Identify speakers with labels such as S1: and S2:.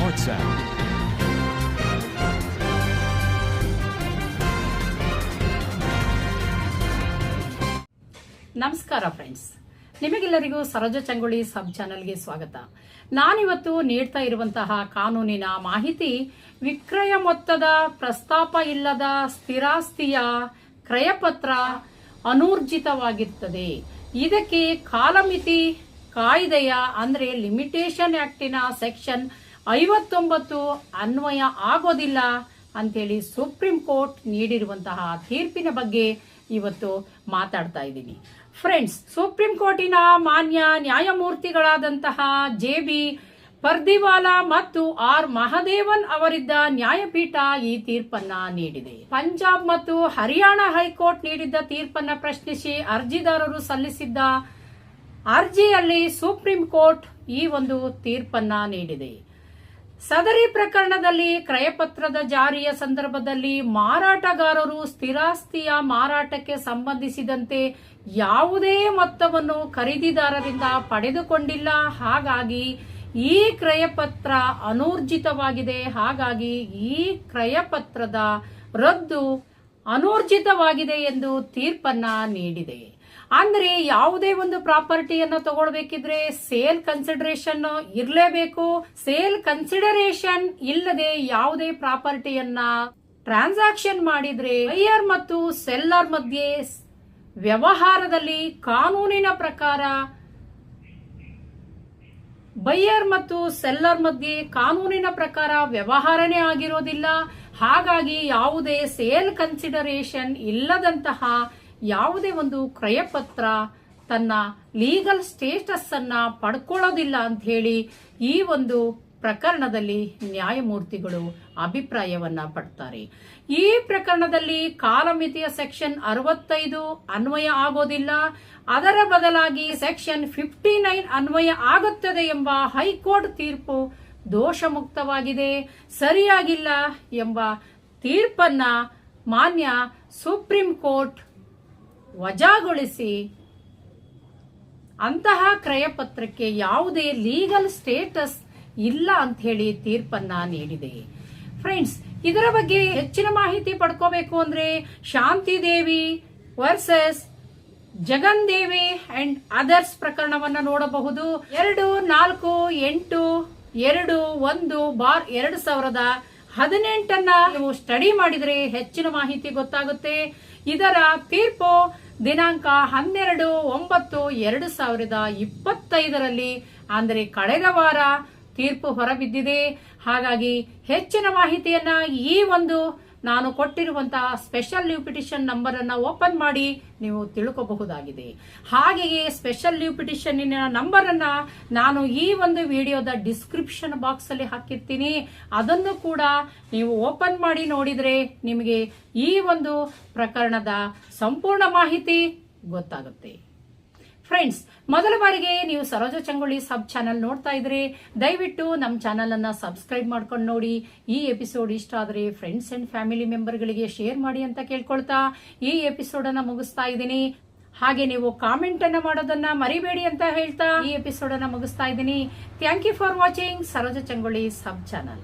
S1: sound.
S2: ನಮಸ್ಕಾರ friends ನಿಮಗೆಲ್ಲರಿಗೂ ಸರೋಜ ಚಂಗುಳಿ ಸಬ್ ಚಾನೆಲ್ಗೆ ಸ್ವಾಗತ. ನಾನಿವತ್ತು ನೀಡ್ತಾ ಇರುವಂತಹ ಕಾನೂನಿನ ಮಾಹಿತಿ, ವಿಕ್ರಯ ಮೊತ್ತದ ಪ್ರಸ್ತಾಪ ಇಲ್ಲದ ಸ್ಥಿರಾಸ್ತಿಯ ಕ್ರಯಪತ್ರ ಅನೂರ್ಜಿತವಾಗಿರ್ತದೆ. ಇದಕ್ಕೆ ಕಾಲಮಿತಿ ಕಾಯ್ದೆಯ ಅಂದರೆ ಲಿಮಿಟೇಷನ್ ಆಕ್ಟಿನ ಸೆಕ್ಷನ್ ಐವತ್ತೊಂಬತ್ತು ಅನ್ವಯ ಆಗೋದಿಲ್ಲ ಅಂತೇಳಿ ಸುಪ್ರೀಂ ಕೋರ್ಟ್ ನೀಡಿರುವಂತಹ ತೀರ್ಪಿನ ಬಗ್ಗೆ ಇವತ್ತು ಮಾತಾಡ್ತಾ ಇದ್ದೀನಿ. ಫ್ರೆಂಡ್ಸ್ ಸುಪ್ರೀಂ ಕೋರ್ಟಿನ ಮಾನ್ಯ ನ್ಯಾಯಮೂರ್ತಿಗಳಾದಂತಹ ಜೆ ಬಿ ಪರ್ದಿವಾಲಾ ಮತ್ತು ಆರ್ ಮಹದೇವನ್ ಅವರಿದ್ದ ನ್ಯಾಯಪೀಠ ಈ ತೀರ್ಪನ್ನ ನೀಡಿದೆ. ಪಂಜಾಬ್ ಮತ್ತು ಹರಿಯಾಣ ಹೈಕೋರ್ಟ್ ನೀಡಿದ್ದ ತೀರ್ಪನ್ನ ಪ್ರಶ್ನಿಸಿ ಅರ್ಜಿದಾರರು ಸಲ್ಲಿಸಿದ್ದ ಅರ್ಜಿಯಲ್ಲಿ ಸುಪ್ರೀಂ ಕೋರ್ಟ್ ಈ ಒಂದು ತೀರ್ಪನ್ನ ನೀಡಿದೆ. ಸದರಿ ಪ್ರಕರಣದಲ್ಲಿ ಕ್ರಯಪತ್ರದ ಜಾರಿಯ ಸಂದರ್ಭದಲ್ಲಿ ಮಾರಾಟಗಾರರು ಸ್ಥಿರಾಸ್ತಿಯ ಮಾರಾಟಕ್ಕೆ ಸಂಬಂಧಿಸಿದಂತೆ ಯಾವುದೇ ಮೊತ್ತವನ್ನು ಖರೀದಿದಾರರಿಂದ ಪಡೆದುಕೊಂಡಿಲ್ಲ. ಹಾಗಾಗಿ ಈ ಕ್ರಯಪತ್ರ ಅನೂರ್ಜಿತವಾಗಿದೆ. ಹಾಗಾಗಿ ಈ ಕ್ರಯಪತ್ರದ ರದ್ದು ಅನೂರ್ಜಿತವಾಗಿದೆ ಎಂದು ತೀರ್ಪನ್ನ ನೀಡಿದೆ. ಅಂದ್ರೆ ಯಾವುದೇ ಒಂದು ಪ್ರಾಪರ್ಟಿಯನ್ನು ತಗೊಳ್ಬೇಕಿದ್ರೆ ಸೇಲ್ ಕನ್ಸಿಡರೇಷನ್ ಇರಲೇಬೇಕು. ಸೇಲ್ ಕನ್ಸಿಡರೇಷನ್ ಇಲ್ಲದೆ ಯಾವುದೇ ಪ್ರಾಪರ್ಟಿಯನ್ನ ಟ್ರಾನ್ಸಾಕ್ಷನ್ ಮಾಡಿದ್ರೆ ಬೈಯರ್ ಮತ್ತು ಸೆಲ್ಲರ್ ಮಧ್ಯೆ ವ್ಯವಹಾರದಲ್ಲಿ ಕಾನೂನಿನ ಪ್ರಕಾರ ಬೈಯರ್ ಮತ್ತು ಸೆಲ್ಲರ್ ಮಧ್ಯೆ ಕಾನೂನಿನ ಪ್ರಕಾರ ವ್ಯವಹಾರನೇ ಆಗಿರೋದಿಲ್ಲ. ಹಾಗಾಗಿ ಯಾವುದೇ ಸೇಲ್ ಕನ್ಸಿಡರೇಷನ್ ಇಲ್ಲದಂತಹ ಯಾವುದೇ ಒಂದು ಕ್ರಯಪತ್ರ ತನ್ನ ಲೀಗಲ್ ಸ್ಟೇಟಸ್ ಅನ್ನ ಪಡ್ಕೊಳ್ಳೋದಿಲ್ಲ ಅಂತ ಹೇಳಿ ಈ ಒಂದು ಪ್ರಕರಣದಲ್ಲಿ ನ್ಯಾಯಮೂರ್ತಿಗಳು ಅಭಿಪ್ರಾಯವನ್ನ ಪಡ್ತಾರೆ. ಈ ಪ್ರಕರಣದಲ್ಲಿ ಕಾಲಮಿತಿಯ ಸೆಕ್ಷನ್ ಅರವತ್ತೈದು ಅನ್ವಯ ಆಗೋದಿಲ್ಲ. ಅದರ ಬದಲಾಗಿ ಸೆಕ್ಷನ್ ಫಿಫ್ಟಿ ನೈನ್ ಅನ್ವಯ ಆಗುತ್ತದೆ ಎಂಬ ಹೈಕೋರ್ಟ್ ತೀರ್ಪು ದೋಷಮುಕ್ತವಾಗಿದೆ. ಸರಿಯಾಗಿಲ್ಲ ಎಂಬ ತೀರ್ಪನ್ನ ಮಾನ್ಯ ಸುಪ್ರೀಂ ಕೋರ್ಟ್ ವಜಾಗೊಳಿಸಿ. ಅಂತಹ ಕ್ರಯಪತ್ರಕ್ಕೆ ಯಾವುದೇ ಲೀಗಲ್ ಸ್ಟೇಟಸ್ ಇಲ್ಲ ಅಂತ ಹೇಳಿ ತೀರ್ಪನ್ನ ನೀಡಿದೆ. ಫ್ರೆಂಡ್ಸ್, ಇದರ ಬಗ್ಗೆ ಹೆಚ್ಚಿನ ಮಾಹಿತಿ ಪಡ್ಕೋಬೇಕು ಅಂದ್ರೆ Shanti Devi versus Jagan Devi and others ಪ್ರಕರಣವನ್ನ ನೋಡಬಹುದು. ಎರಡು, ನಾಲ್ಕು, ಎಂಟು, ಎರಡು, ಒಂದು ಬಾರ್ ಎರಡು ಸಾವಿರದ ಹದಿನೆಂಟನ್ನ ನೀವು ಸ್ಟಡಿ ಮಾಡಿದ್ರೆ ಹೆಚ್ಚಿನ ಮಾಹಿತಿ ಗೊತ್ತಾಗುತ್ತೆ. ಇದರ ತೀರ್ಪು ದಿನಾಂಕ ಹನ್ನೆರಡು ಒಂಬತ್ತು ಎರಡು ಸಾವಿರದ ಇಪ್ಪತ್ತೈದರಲ್ಲಿ, ಅಂದರೆ ಕಳೆದ ವಾರ ತೀರ್ಪು ಹೊರಬಿದ್ದಿದೆ. ಹಾಗಾಗಿ ಹೆಚ್ಚಿನ ಮಾಹಿತಿಯನ್ನ ಈ ಒಂದು ನಾನು ಕೊಟ್ಟಿರುವಂತಹ ಸ್ಪೆಷಲ್ ಲೀವ್ ಪಿಟಿಷನ್ ನಂಬರ್ ಅನ್ನ ಓಪನ್ ಮಾಡಿ ನೀವು ತಿಳ್ಕೋಬಹುದಾಗಿದೆ. ಹಾಗೆಯೇ ಸ್ಪೆಷಲ್ ಲೀವ್ ನಂಬರ್ ಅನ್ನ ನಾನು ಈ ಒಂದು ವಿಡಿಯೋದ ಡಿಸ್ಕ್ರಿಪ್ಷನ್ ಬಾಕ್ಸ್ ಅಲ್ಲಿ ಹಾಕಿರ್ತೀನಿ. ಅದನ್ನು ಕೂಡ ನೀವು ಓಪನ್ ಮಾಡಿ ನೋಡಿದ್ರೆ ನಿಮಗೆ ಈ ಒಂದು ಪ್ರಕರಣದ ಸಂಪೂರ್ಣ ಮಾಹಿತಿ ಗೊತ್ತಾಗುತ್ತೆ. ಫ್ರೆಂಡ್ಸ್, ಮೊದಲ ಬಾರಿಗೆ ನೀವು ಸರೋಜ ಚಂಗೊಳ್ಳಿ ಸಬ್ ಚಾನಲ್ ನೋಡ್ತಾ ಇದ್ರೆ, ದಯವಿಟ್ಟು ನಮ್ಮ ಚಾನಲ್ ಅನ್ನ ಸಬ್ಸ್ಕ್ರೈಬ್ ಮಾಡ್ಕೊಂಡು ನೋಡಿ. ಈ ಎಪಿಸೋಡ್ ಇಷ್ಟ ಆದರೆ ಫ್ರೆಂಡ್ಸ್ ಅಂಡ್ ಫ್ಯಾಮಿಲಿ ಮೆಂಬರ್ಗಳಿಗೆ ಶೇರ್ ಮಾಡಿ ಅಂತ ಕೇಳ್ಕೊಳ್ತಾ ಈ ಎಪಿಸೋಡ್ ಅನ್ನ ಮುಗಿಸ್ತಾ ಇದ್ದೀನಿ. ಹಾಗೆ ನೀವು ಕಾಮೆಂಟ್ ಅನ್ನ ಮಾಡೋದನ್ನ ಮರಿಬೇಡಿ ಅಂತ ಹೇಳ್ತಾ ಈ ಎಪಿಸೋಡ್ ಅನ್ನ ಮುಗಿಸ್ತಾ ಇದ್ದೀನಿ. Thank you for watching Saroja Changolli sub channel.